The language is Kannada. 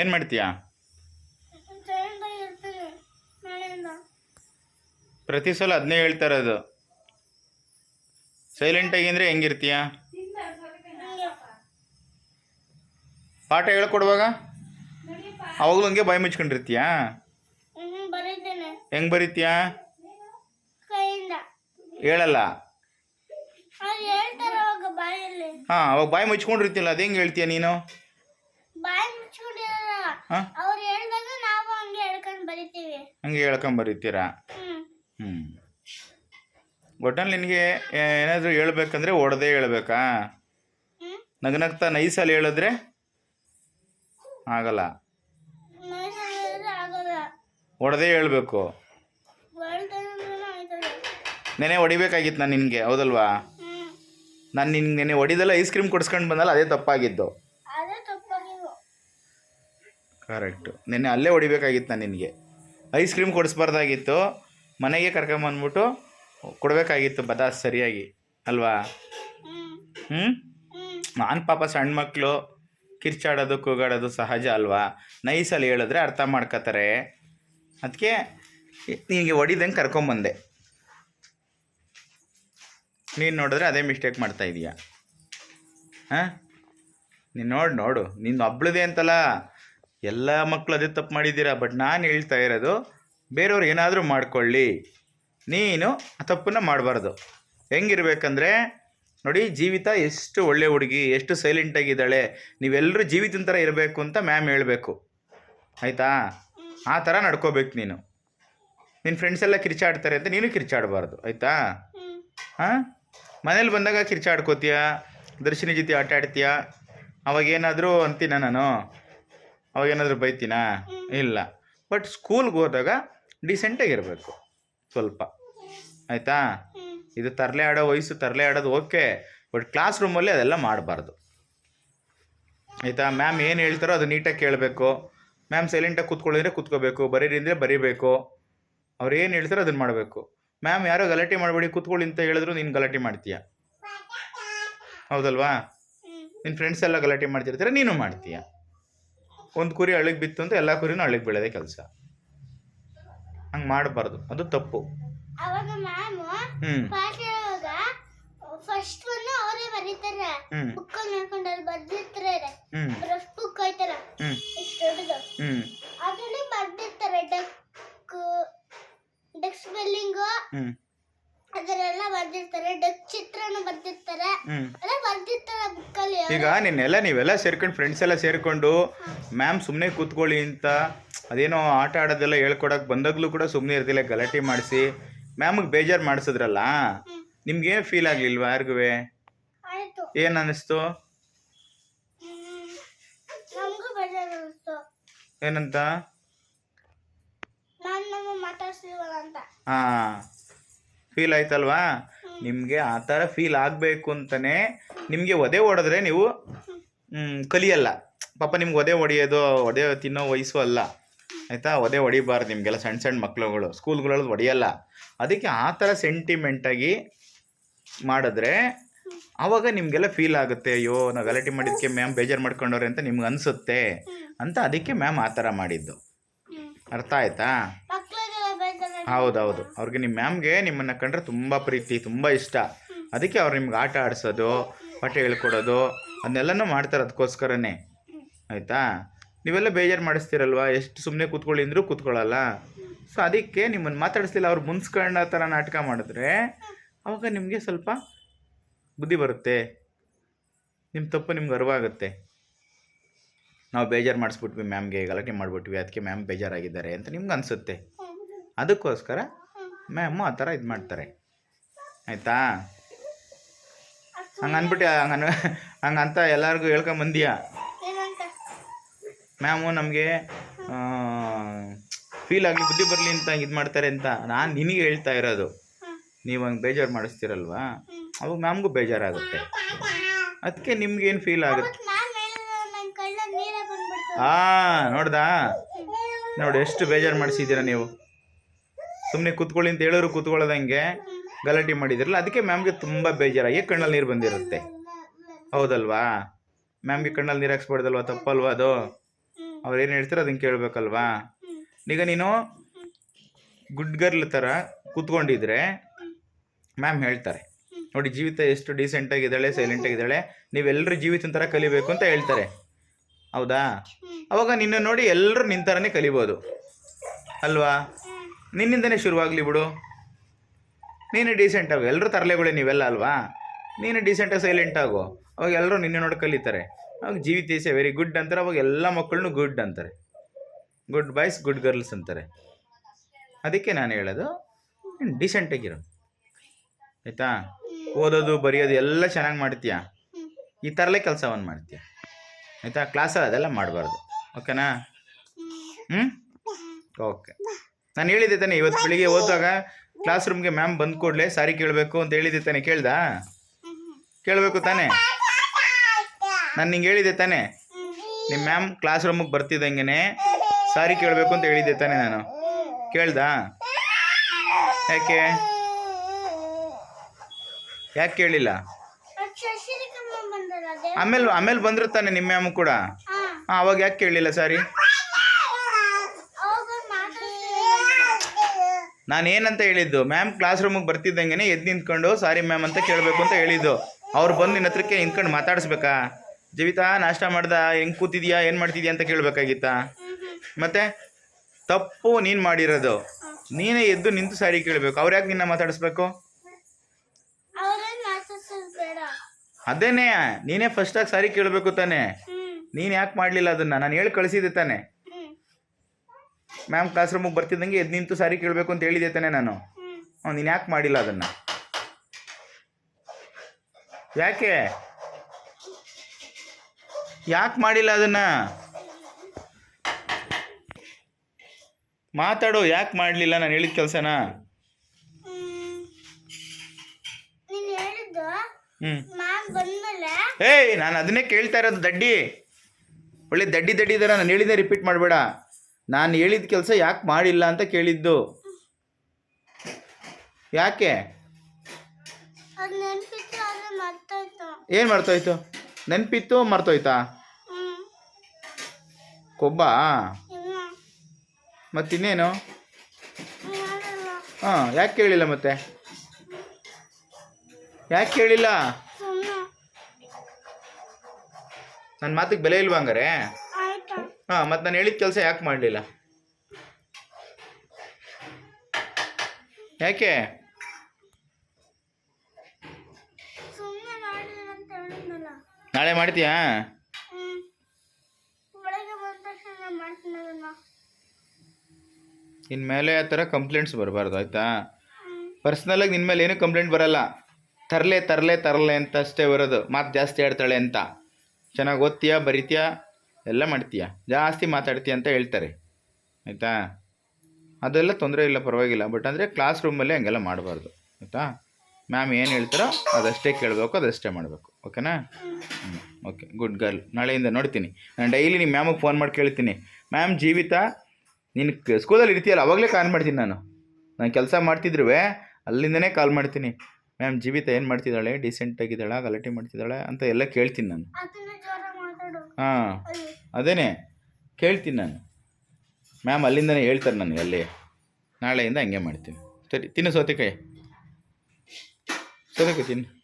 ಏನು ಮಾಡ್ತೀಯಾ? ಪ್ರತಿ ಸಲ ಅದನ್ನೇ ಹೇಳ್ತಾ ಇರೋದು. ಸೈಲೆಂಟಾಗಿ ಅಂದರೆ ಹೆಂಗಿರ್ತೀಯ? ಹಂಗೆ. ಪಾಠ ಹೇಳ್ಕೊಡುವಾಗ? ಅವಾಗಲೂ ಹಂಗೆ ಬಾಯಿ ಮುಚ್ಕೊಂಡಿರ್ತೀಯಾ? ಹೆಂಗೆ ಬರೀತೀಯಾ? ಹೇಳಲ್ಲ. ಹಾಂ ಅವಾಗ ಬಾಯಿ ಮುಚ್ಕೊಂಡಿರ್ತೀಯಲ್ಲ ಅದು ಹೆಂಗೆ ಹೇಳ್ತೀಯ ನೀನು? ಅವ್ರು ಹಾಗೆ ನಾವು ಹಂಗೆ ಹೇಳ್ಕೊಂಡು ಬರಿತೀವಿ. ಹಂಗೆ ಹೇಳ್ಕೊಂಬರಿತೀರಾ ಹ್ಞೂ ಹ್ಞೂ ಒಟ್ಟಲ್ಲಿ ನಿನಗೆ ಏನಾದರೂ ಹೇಳ್ಬೇಕಂದ್ರೆ ಹೊಡೆದೇ ಹೇಳ್ಬೇಕಾ? ಹ್ಞೂ ನಗನಗ್ತಾ ನೈಸಲ್ಲಿ ಹೇಳಿದ್ರೆ ಆಗಲ್ಲ. ಒಡದೆ ಆಗೋಲ್ಲ. ಹೇಳ್ಬೇಕು. ಆಯ್ತದೆ. ನೆನೆ ಹೊಡಿಬೇಕಾಗಿತ್ತು ನಾನು ನಿನಗೆ ಹೌದಲ್ವಾ? ನಾನು ನಿನ್ಗೆ ನೆನೆ ಹೊಡಿದಲ್ಲ ಐಸ್ ಕ್ರೀಮ್ ಕೊಡ್ಸ್ಕೊಂಡು ಬಂದಲ್ಲ ಅದೇ ತಪ್ಪಾಗಿದ್ದು. ಕರೆಕ್ಟು. ನಿನ್ನೆ ಅಲ್ಲೇ ಹೊಡಿಬೇಕಾಗಿತ್ತು ನಾನು ನಿನಗೆ. ಐಸ್ ಕ್ರೀಮ್ ಕೊಡಿಸ್ಬಾರ್ದಾಗಿತ್ತು, ಮನೆಗೆ ಕರ್ಕೊಂಬಂದ್ಬಿಟ್ಟು ಕೊಡಬೇಕಾಗಿತ್ತು ಬದಾಸ್ ಸರಿಯಾಗಿ, ಅಲ್ವಾ? ಹ್ಞೂ ನಾನು ಪಾಪ ಸಣ್ಣ ಮಕ್ಕಳು ಕಿರ್ಚಾಡೋದು, ಕೂಗಾಡೋದು ಸಹಜ ಅಲ್ವಾ? ನೈಸಲ್ಲಿ ಹೇಳಿದ್ರೆ ಅರ್ಥ ಮಾಡ್ಕೋತಾರೆ. ಅದಕ್ಕೆ ನಿನಗೆ ಹೊಡಿದಂಗೆ ಕರ್ಕೊಂಬಂದೆ. ನೀನು ನೋಡಿದ್ರೆ ಅದೇ ಮಿಸ್ಟೇಕ್ ಮಾಡ್ತಾ ಇದೀಯ. ಹಾಂ? ನೀನು ನೋಡು ನೋಡು. ನಿನ್ನ ಒಬ್ಳದೇ ಅಂತಲ್ಲ. ಎಲ್ಲ ಮಕ್ಕಳು ಅದೇ ತಪ್ಪು ಮಾಡಿದ್ದೀರಾ? ಬಟ್ ನಾನು ಹೇಳ್ತಾ ಇರೋದು, ಬೇರೆಯವ್ರು ಏನಾದರೂ ಮಾಡ್ಕೊಳ್ಳಿ. ನೀನು ಆ ತಪ್ಪನ್ನು ಮಾಡಬಾರ್ದು. ಹೆಂಗಿರ್ಬೇಕಂದ್ರೆ, ನೋಡಿ ಜೀವಿತ ಎಷ್ಟು ಒಳ್ಳೆ ಹುಡುಗಿ, ಎಷ್ಟು ಸೈಲೆಂಟಾಗಿದ್ದಾಳೆ ನೀವೆಲ್ಲರೂ ಜೀವಿತನ ಥರ ಇರಬೇಕು ಅಂತ ಮ್ಯಾಮ್ ಹೇಳಬೇಕು. ಆಯಿತಾ? ಆ ಥರ ನಡ್ಕೋಬೇಕು ನೀನು. ನಿನ್ನ ಫ್ರೆಂಡ್ಸ್ ಎಲ್ಲ ಕಿರ್ಚಾಡ್ತಾರೆ ಅಂತ ನೀನು ಕಿರ್ಚಾಡಬಾರ್ದು. ಆಯಿತಾ? ಹಾಂ? ಮನೇಲಿ ಬಂದಾಗ ಕಿರ್ಚಾಡ್ಕೋತೀಯ? ದರ್ಶಿನಿ ಜೊತೆ ಆಟ ಆಡ್ತೀಯ ಅವಾಗೇನಾದರೂ ಅಂತೀನ ನಾನು? ಅವಾಗೇನಾದರೂ ಬೈತೀನಾ? ಇಲ್ಲ. ಬಟ್ ಸ್ಕೂಲ್ಗೆ ಹೋದಾಗ ಡಿಸೆಂಟಾಗಿರಬೇಕು ಸ್ವಲ್ಪ. ಆಯಿತಾ? ಇದು ತರಲೆ ಆಡೋ ವಯಸ್ಸು ತರಲೆ ಆಡೋದು ಓಕೆ. ಬಟ್ ಕ್ಲಾಸ್ ರೂಮಲ್ಲಿ ಅದೆಲ್ಲ ಮಾಡಬಾರ್ದು. ಆಯಿತಾ? ಮ್ಯಾಮ್ ಏನು ಹೇಳ್ತಾರೋ ಅದು ನೀಟಾಗಿ ಕೇಳಬೇಕು. ಮ್ಯಾಮ್ ಸೈಲೆಂಟಾಗಿ ಕೂತ್ಕೊಳ್ಳಿದ್ರೆ ಕೂತ್ಕೋಬೇಕು ಬರೀರಿ ಅಂದರೆ ಬರೀಬೇಕು. ಅವ್ರು ಏನು ಹೇಳ್ತಾರೋ ಅದನ್ನು ಮಾಡಬೇಕು. ಮ್ಯಾಮ್ ಯಾರೋ ಗಲಾಟೆ ಮಾಡಬೇಡಿ ಕೂತ್ಕೊಳ್ಳಿ ಅಂತ ಹೇಳಿದ್ರು ನೀನು ಗಲಾಟೆ ಮಾಡ್ತೀಯ? ಹೌದಲ್ವಾ? ನಿನ್ನ ಫ್ರೆಂಡ್ಸ್ ಎಲ್ಲ ಗಲಾಟೆ ಮಾಡ್ತಿರ್ತಾರೆ ನೀನು ಮಾಡ್ತೀಯ? ಒಂದು ಕುರಿ ಹಳ್ಳಿಗೆ ಬಿತ್ತು ಅಂದ್ರೆ ಎಲ್ಲ ಕುರಿನೂ ಹಳ್ಳಿಗೆ ಬೀಳೋದೇ ಕೆಲಸ. ಹಂಗೆ ಮಾಡಬಾರ್ದು. ಅದು ತಪ್ಪು. ಅವಾಗ ಮ್ಯಾಮ್ ಪಾಠ ಹೇಳುವಾಗ ಫಸ್ಟ್ ಒನ್ ಅವರೇ ಬರೀತಾರೆ. ಹ್ಞೂ ಬುಕ್ಕಲ್ಲಿ ನೋಡ್ಕೊಂಡು ಅಲ್ಲಿ ಬರ್ದಿರ್ತಾರೆ. ಹ್ಞೂ ರಫ್ ಬುಕ್ ಐತಲ್ಲ. ಹ್ಞೂ ಇಷ್ಟು ದೊಡ್ಡದು. ಹ್ಞೂ ಅದರಲ್ಲಿ ಬರ್ದಿರ್ತಾರೆ. ಡಕ್ ಡಕ್ ಸ್ಪೆಲ್ಲಿಂಗು ಹ್ಞೂ ಅದರೆಲ್ಲ ಬರ್ದಿರ್ತಾರೆ ಡಕ್ ಚಿತ್ರನು ಬರ್ದಿರ್ತಾರೆ. ಬರ್ದಿರ್ತಾರೆ ಬುಕ್ಕಲ್ಲಿ ಈಗ ನಿನ್ನೆಲ್ಲ ನೀವೆಲ್ಲ ಸೇರ್ಕೊಂಡು ಫ್ರೆಂಡ್ಸ್ ಎಲ್ಲ ಸೇರ್ಕೊಂಡು ಮ್ಯಾಮ್ ಸುಮ್ಮನೆ ಕೂತ್ಕೊಳ್ಳಿ ಅಂತ ಅದೇನೋ ಆಟ ಆಡೋದೆಲ್ಲ ಹೇಳ್ಕೊಡಕ್ಕೆ ಬಂದಾಗ್ಲೂ ಕೂಡ ಸುಮ್ಮನೆ ಇರ್ತಿಲ್ಲ ಗಲಾಟೆ ಮಾಡಿಸಿ. ಮ್ಯಾಮ್ಗೆ ಬೇಜಾರು ಮಾಡಿಸಿದ್ರಲ್ಲ? ನಿಮ್ಗೇನು ಫೀಲ್ ಆಗಲಿಲ್ವಾ ಯಾರಿಗೂ ಆಯ್ತು. ಏನು ಅನ್ನಿಸ್ತು. ನಮಗೂ ಬೇಜಾರು ಅನಿಸ್ತು ಏನಂತ? ನಾನು ನಮ್ಮ ಮಾತಾಡ್ಸಿಲ್ವಲ್ಲ ಅಂತ. ಹಾಂ. ಫೀಲ್ ಆಯ್ತಲ್ವಾ? ನಿಮಗೆ ಆ ಥರ ಫೀಲ್ ಆಗಬೇಕು ಅಂತಲೇ ನಿಮಗೆ ಒದೆ ಹೊಡೆದ್ರೆ ನೀವು ಕಲಿಯಲ್ಲ. ಪಾಪ ನಿಮ್ಗೆ ಒದೆ ಹೊಡೆಯೋದು ಒದೆ ತಿನ್ನೋ ವಯಸ್ಸು ಅಲ್ಲ. ಆಯಿತಾ? ಒದೆ ಹೊಡಿಬಾರ್ದು ನಿಮಗೆಲ್ಲ ಸಣ್ಣ ಸಣ್ಣ ಮಕ್ಳುಗಳು. ಸ್ಕೂಲ್ಗಳಲ್ಲಿ ಹೊಡೆಯಲ್ಲ. ಅದಕ್ಕೆ ಆ ಥರ ಸೆಂಟಿಮೆಂಟಾಗಿ ಮಾಡಿದ್ರೆ ಆವಾಗ ನಿಮಗೆಲ್ಲ ಫೀಲ್ ಆಗುತ್ತೆ. ಅಯ್ಯೋ ನಾವು ಗಲಾಟೆ ಮಾಡಿದ್ದಕ್ಕೆ ಮ್ಯಾಮ್ ಬೇಜಾರು ಮಾಡ್ಕೊಂಡವ್ರೆ ಅಂತ ನಿಮ್ಗೆ ಅನಿಸುತ್ತೆ ಅಂತ ಅದಕ್ಕೆ ಮ್ಯಾಮ್ ಆ ಥರ ಮಾಡಿದ್ದು. ಅರ್ಥ ಆಯ್ತಾ? ಹೌದೌದು. ಅವ್ರಿಗೆ ನಿಮ್ಮ ಮ್ಯಾಮ್ಗೆ ನಿಮ್ಮನ್ನು ಕಂಡ್ರೆ ತುಂಬ ಪ್ರೀತಿ, ತುಂಬ ಇಷ್ಟ. ಅದಕ್ಕೆ ಅವ್ರು ನಿಮ್ಗೆ ಆಟ ಆಡಿಸೋದು, ಪಾಠ ಹೇಳ್ಕೊಡೋದು, ಅದನ್ನೆಲ್ಲನೂ ಮಾಡ್ತಾರೆ ಅದಕ್ಕೋಸ್ಕರನೇ ಆಯಿತಾ? ನೀವೆಲ್ಲ ಬೇಜಾರು ಮಾಡಿಸ್ತೀರಲ್ವಾ? ಎಷ್ಟು ಸುಮ್ಮನೆ ಕೂತ್ಕೊಳ್ಳಿ ಅಂದರೂ ಕೂತ್ಕೊಳ್ಳಲ್ಲ. ಸೊ ಅದಕ್ಕೆ ನಿಮ್ಮನ್ನು ಮಾತಾಡಿಸ್ಲಿಲ್ಲ, ಅವ್ರು ಮುನ್ಸ್ಕೊಂಡ ಥರ ನಾಟಕ ಮಾಡಿದ್ರೆ ಅವಾಗ ನಿಮಗೆ ಸ್ವಲ್ಪ ಬುದ್ಧಿ ಬರುತ್ತೆ. ನಿಮ್ಮ ತಪ್ಪು ನಿಮ್ಗೆ ಅರಿವಾಗುತ್ತೆ ನಾವು ಬೇಜಾರು ಮಾಡಿಸ್ಬಿಟ್ವಿ ಮ್ಯಾಮ್ಗೆ, ಗಲಾಟೆ ಮಾಡಿಬಿಟ್ವಿ, ಅದಕ್ಕೆ ಮ್ಯಾಮ್ ಬೇಜಾರಾಗಿದ್ದಾರೆ ಅಂತ ನಿಮ್ಗೆ ಅನಿಸುತ್ತೆ. ಅದಕ್ಕೋಸ್ಕರ ಮ್ಯಾಮು ಆ ಥರ ಇದು ಮಾಡ್ತಾರೆ. ಆಯಿತಾ? ಹಂಗೆ ಅಂದ್ಬಿಟ್ಟು ಹಂಗೆ ಅಂತ ಎಲ್ಲರಿಗೂ ಹೇಳ್ಕೊಂಬಂದಿಯಾ ಮ್ಯಾಮು ನಮಗೆ ಫೀಲ್ ಆಗಲಿ ಬುದ್ಧಿ ಬರಲಿ ಅಂತ ಇದು ಮಾಡ್ತಾರೆ ಅಂತ ನಾನು ನಿನಗೆ ಹೇಳ್ತಾ ಇರೋದು. ನೀವು ಹಂಗೆ ಬೇಜಾರು ಮಾಡಿಸ್ತೀರಲ್ವಾ? ಅವಾಗ ಮ್ಯಾಮ್ಗೂ ಬೇಜಾರಾಗುತ್ತೆ. ಅದಕ್ಕೆ ನಿಮ್ಗೇನು ಫೀಲ್ ಆಗುತ್ತೆ? ಹಾಂ ನೋಡ್ದಾ? ನೋಡಿ ಎಷ್ಟು ಬೇಜಾರು ಮಾಡಿಸಿದ್ದೀರಾ ನೀವು? ಸುಮ್ಮನೆ ಕೂತ್ಕೊಳ್ಳಿ ಅಂತ ಹೇಳೋರು ಕೂತ್ಕೊಳ್ಳೋದಂಗೆ ಗಲಾಟೆ ಮಾಡಿದಿರಲ್ಲ, ಅದಕ್ಕೆ ಮ್ಯಾಮ್ಗೆ ತುಂಬ ಬೇಜಾರಾಗಿ ಕಣ್ಣಲ್ಲಿ ನೀರು ಬಂದಿರುತ್ತೆ? ಹೌದಲ್ವಾ? ಮ್ಯಾಮ್ಗೆ ಕಣ್ಣಲ್ಲಿ ನೀರು ಹಾಕ್ಸ್ಬಾರ್ದಲ್ವಾ? ತಪ್ಪಲ್ವಾ ಅದು? ಅವ್ರು ಏನು ಹೇಳ್ತಾರೆ ಅದನ್ನು ಕೇಳಬೇಕಲ್ವಾ? ಈಗ ನೀನು ಗುಡ್ ಗರ್ಲ್ ಥರ ಕೂತ್ಕೊಂಡಿದ್ರೆ ಮ್ಯಾಮ್ ಹೇಳ್ತಾರೆ, ನೋಡಿ ಜೀವಿತ ಎಷ್ಟು ಡೀಸೆಂಟಾಗಿದ್ದಾಳೆ ಸೈಲೆಂಟಾಗಿದ್ದಾಳೆ ನೀವೆಲ್ಲರೂ ಜೀವಿತನ ಥರ ಕಲಿಬೇಕು ಅಂತ ಹೇಳ್ತಾರೆ. ಹೌದಾ? ಅವಾಗ ನಿನ್ನ ನೋಡಿ ಎಲ್ಲರೂ ನಿನ್ನ ಥರನೇ ಕಲಿಬೋದು. ಅಲ್ವಾ? ನಿನ್ನಿಂದನೇ ಶುರುವಾಗಲಿ ಬಿಡು. ನೀನು ಡೀಸೆಂಟ್ ಆಗು. ಎಲ್ಲರೂ ತರಲೆಗಳೇ ನೀವೆಲ್ಲ ಅಲ್ವಾ? ನೀನು ಡೀಸೆಂಟಾಗಿ ಸೈಲೆಂಟ್ ಆಗು. ಅವಾಗ ಎಲ್ಲರೂ ನಿನ್ನೆ ನೋಡಿ ಕಲಿತಾರೆ. ಅವಾಗ ಜೀವಿತ ಈಸ್ ವೆರಿ ಗುಡ್ ಅಂತಾರೆ. ಅವಾಗ ಎಲ್ಲ ಮಕ್ಕಳನ್ನು ಗುಡ್ ಅಂತಾರೆ. ಗುಡ್ ಬಾಯ್ಸ್ ಗುಡ್ ಗರ್ಲ್ಸ್ ಅಂತಾರೆ. ಅದಕ್ಕೆ ನಾನು ಹೇಳೋದು ಡೀಸೆಂಟಾಗಿರು ಆಯಿತಾ? ಓದೋದು, ಬರೆಯೋದು ಎಲ್ಲ ಚೆನ್ನಾಗಿ ಮಾಡ್ತೀಯ? ಈ ಥರಲೇ ಕೆಲಸವನ್ನು ಮಾಡ್ತೀಯ? ಆಯಿತಾ? ಕ್ಲಾಸಲ್ಲಿ ಅದೆಲ್ಲ ಮಾಡಬಾರ್ದು. ಓಕೆನಾ ಹ್ಞೂ ಓಕೆ ನಾನು ಹೇಳಿದ್ದೆ ತಾನೆ ಇವತ್ತು ಬೆಳಿಗ್ಗೆ ಓದುವಾಗ ಕ್ಲಾಸ್ ರೂಮ್ಗೆ ಮ್ಯಾಮ್ ಬಂದ್ ಕೂಡಲೇ ಸಾರಿ ಕೇಳಬೇಕು ಅಂತ ಹೇಳಿದ್ದೆ ತಾನೆ ಕೇಳ್ದ? ಕೇಳಬೇಕು ತಾನೆ? ನಾನು ನಿಂಗೆ ಹೇಳಿದ್ದೆ ತಾನೆ ನಿಮ್ಮ ಮ್ಯಾಮ್ ಕ್ಲಾಸ್ ರೂಮಿಗೆ ಬರ್ತಿದ್ದಂಗೆ ಸಾರಿ ಕೇಳಬೇಕು ಅಂತ ಹೇಳಿದ್ದೆ ತಾನೆ ನಾನು. ಕೇಳ್ದಾ? ಯಾಕೆ? ಯಾಕೆ ಕೇಳಿಲ್ಲ? ಆಮೇಲೆ ಆಮೇಲೆ ಬಂದ್ರು ತಾನೆ ನಿಮ್ಮ ಮ್ಯಾಮ್ ಕೂಡ? ಹಾ. ಹಾಂ ಅವಾಗ ಯಾಕೆ ಕೇಳಲಿಲ್ಲ ಸಾರಿ ಅವಾಗ ಮಾತಾಡ್ತಿದ್ರು ನಾನು ಏನಂತ ಹೇಳಿದ್ದು ಮ್ಯಾಮ್ ಕ್ಲಾಸ್ ರೂಮಿಗೆ ಬರ್ತಿದ್ದಂಗೆ ಎದ್ದು ನಿಂತ್ಕೊಂಡು ಸಾರಿ ಮ್ಯಾಮ್ ಅಂತ ಕೇಳಬೇಕು ಅಂತ ಹೇಳಿದ್ದು. ಅವ್ರು ಬಂದು ನಿನ್ನ ಹತ್ರಕ್ಕೆ ನಿಂತ್ಕೊಂಡು ಮಾತಾಡಿಸ್ಬೇಕಾ? ಜೀವಿತಾ ನಾಷ್ಟ ಮಾಡ್ದ? ಹೆಂಗೆ ಕೂತಿದ್ಯಾ? ಏನು ಮಾಡ್ತಿದ್ಯಾ ಅಂತ ಕೇಳಬೇಕಾಗಿತ್ತಾ? ಮತ್ತೆ ತಪ್ಪು ನೀನು ಮಾಡಿರೋದು. ನೀನೇ ಎದ್ದು ನಿಂತು ಸಾರಿ ಕೇಳಬೇಕು. ಅವ್ರು ಯಾಕೆ ನಿನ್ನ ಮಾತಾಡಿಸ್ಬೇಕು? ಅದೇನೇ ನೀನೇ ಫಸ್ಟಾಗಿ ಸಾರಿ ಕೇಳಬೇಕು ತಾನೇ. ನೀನು ಯಾಕೆ ಮಾಡಲಿಲ್ಲ ಅದನ್ನು? ನಾನು ಹೇಳಿ ಕಳಿಸಿದ್ದೆ ತಾನೆ. ಮ್ಯಾಮ್ ಕ್ಲಾಸ್ ರೂಮಿಗೆ ಬರ್ತಿದ್ದಂಗೆ ಎದ್ದು ನಿಂತು ಸಾರಿ ಕೇಳಬೇಕು ಅಂತ ಹೇಳಿದೆ ತಾನೆ ನಾನು. ಹ್ಞೂ ನೀನು ಯಾಕೆ ಮಾಡಿಲ್ಲ ಅದನ್ನು? ಯಾಕೆ? ಯಾಕೆ ಮಾಡಿಲ್ಲ ಅದನ್ನು? ಮಾತಾಡು ಯಾಕೆ ಮಾಡಲಿಲ್ಲ ನಾನು ಹೇಳಿದ ಕೆಲಸನ? ಏಯ್ ನಾನು ಅದನ್ನೇ ಕೇಳ್ತಾ ಇರೋದು ದಡ್ಡಿ. ಒಳ್ಳೆ ದಡ್ಡಿ ದಡ್ಡಿ ಇದಾರ ನಾನು ಹೇಳಿದ್ದೆ ರಿಪೀಟ್ ಮಾಡಬೇಡ. ನಾನು ಹೇಳಿದ ಕೆಲಸ ಯಾಕೆ ಮಾಡಿಲ್ಲ ಅಂತ ಕೇಳಿದ್ದು? ಯಾಕೆ? ಏನು ಮರ್ತೋಯ್ತು? ನೆನಪಿತ್ತು ಮರ್ತೋಯ್ತಾ? ಕೊಬ್ಬ? ಮತ್ತಿನ್ನೇನು? ಹಾಂ ಯಾಕೆ ಕೇಳಿಲ್ಲ ಮತ್ತೆ? ಯಾಕೆ ಕೇಳಿಲ್ಲ? ನನ್ನ ಮಾತಿಗೆ ಬೆಲೆ ಇಲ್ವಾ ಹಂಗಾರೆ? ಹಾಂ ಮತ್ತೆ ನಾನು ಹೇಳಿದ ಕೆಲಸ ಯಾಕೆ ಮಾಡಲಿಲ್ಲ? ಯಾಕೆ? ನಾಳೆ ಮಾಡ್ತೀಯಾ? ಇನ್ಮೇಲೆ ಆ ಥರ ಕಂಪ್ಲೇಂಟ್ಸ್ ಬರಬಾರ್ದು ಆಯಿತಾ? ಪರ್ಸ್ನಲಾಗಿ ನಿನ್ನ ಮೇಲೆ ಏನೂ ಕಂಪ್ಲೇಂಟ್ ಬರಲ್ಲ. ತರಲೆ ತರಲೆ ತರಲೆ ಅಂತ ಅಷ್ಟೇ ಬರೋದು. ಮಾತು ಜಾಸ್ತಿ ಆಡ್ತಾಳೆ ಅಂತ. ಚೆನ್ನಾಗಿ ಓದ್ತೀಯಾ ಬರಿತೀಯ? ಎಲ್ಲ ಮಾಡ್ತೀಯ? ಜಾಸ್ತಿ ಮಾತಾಡ್ತೀಯ ಅಂತ ಹೇಳ್ತಾರೆ. ಆಯಿತಾ? ಅದೆಲ್ಲ ತೊಂದರೆ ಇಲ್ಲ, ಪರವಾಗಿಲ್ಲ. ಬಟ್ ಅಂದರೆ ಕ್ಲಾಸ್ ರೂಮಲ್ಲಿ ಹಂಗೆಲ್ಲ ಮಾಡಬಾರ್ದು. ಆಯಿತಾ? ಮ್ಯಾಮ್ ಏನು ಹೇಳ್ತಾರೋ ಅದಷ್ಟೇ ಕೇಳಬೇಕು, ಅದಷ್ಟೇ ಮಾಡಬೇಕು. ಓಕೆನಾ ಓಕೆ ಗುಡ್ ಗರ್ಲ್ ನಾಳೆಯಿಂದ ನೋಡ್ತೀನಿ. ನಾನು ಡೈಲಿ ನಿಮ್ಮ ಮ್ಯಾಮಿಗೆ ಫೋನ್ ಮಾಡಿ ಕೇಳ್ತೀನಿ. ಮ್ಯಾಮ್ ಜೀವಿತ, ನೀನು ಸ್ಕೂಲಲ್ಲಿ ಇರ್ತೀಯಲ್ಲ, ಅವಾಗಲೇ ಕಾಲ್ ಮಾಡ್ತೀನಿ ನಾನು. ನಾನು ಕೆಲಸ ಮಾಡ್ತಿದ್ರು ಅಲ್ಲಿಂದನೇ ಕಾಲ್ ಮಾಡ್ತೀನಿ. ಮ್ಯಾಮ್ ಜೀವಿತ ಏನು ಮಾಡ್ತಿದ್ದಾಳೆ? ಡೀಸೆಂಟಾಗಿದ್ದಾಳೆ ಗಲಾಟೆ ಮಾಡ್ತಿದ್ದಾಳೆ? ಅಂತ ಎಲ್ಲ ಕೇಳ್ತೀನಿ ನಾನು. ಹಾಂ, ಅದೇನೆ. ಕೇಳ್ತೀನಿ ನಾನು. ಮ್ಯಾಮ್ ಅಲ್ಲಿಂದನೇ ಹೇಳ್ತಾರೆ ನನಗೆ, ಅಲ್ಲಿ. ನಾಳೆಯಿಂದ ಹಂಗೆ ಮಾಡ್ತೀನಿ. ಸರಿ, ತಿನ್ನು ಸೌತೆಕಾಯಿ. ಸೌತೆಕಾಯಿ ತಿನ್ನು.